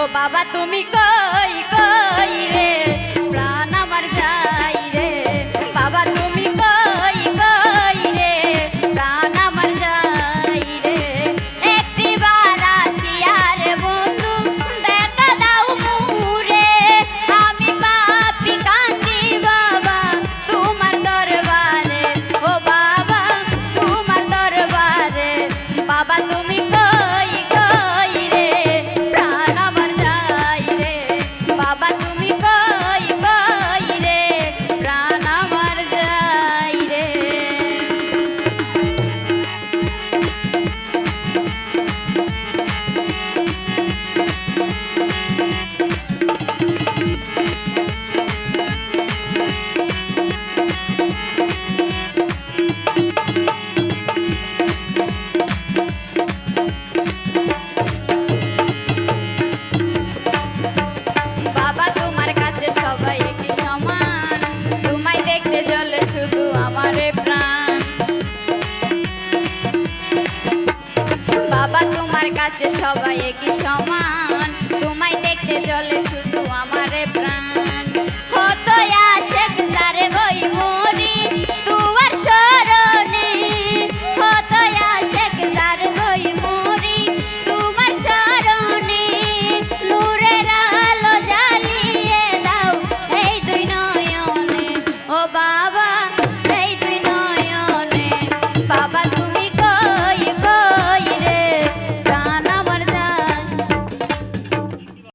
ও বাবা, তুমি কই কই রে? প্রাণ আমার যাই রে। বাবা, তুমি কই কই রে? প্রাণ আমার যাই রে। একটিবার আসিয়া রে বন্ধু, দেখা দাও মুরে আমি পাপি কান্দি বাবা, তোমার দরবারে। ও বাবা, তোমার দরবারে। বাবা বাবা তোমার কাছে সবাই একই সমান।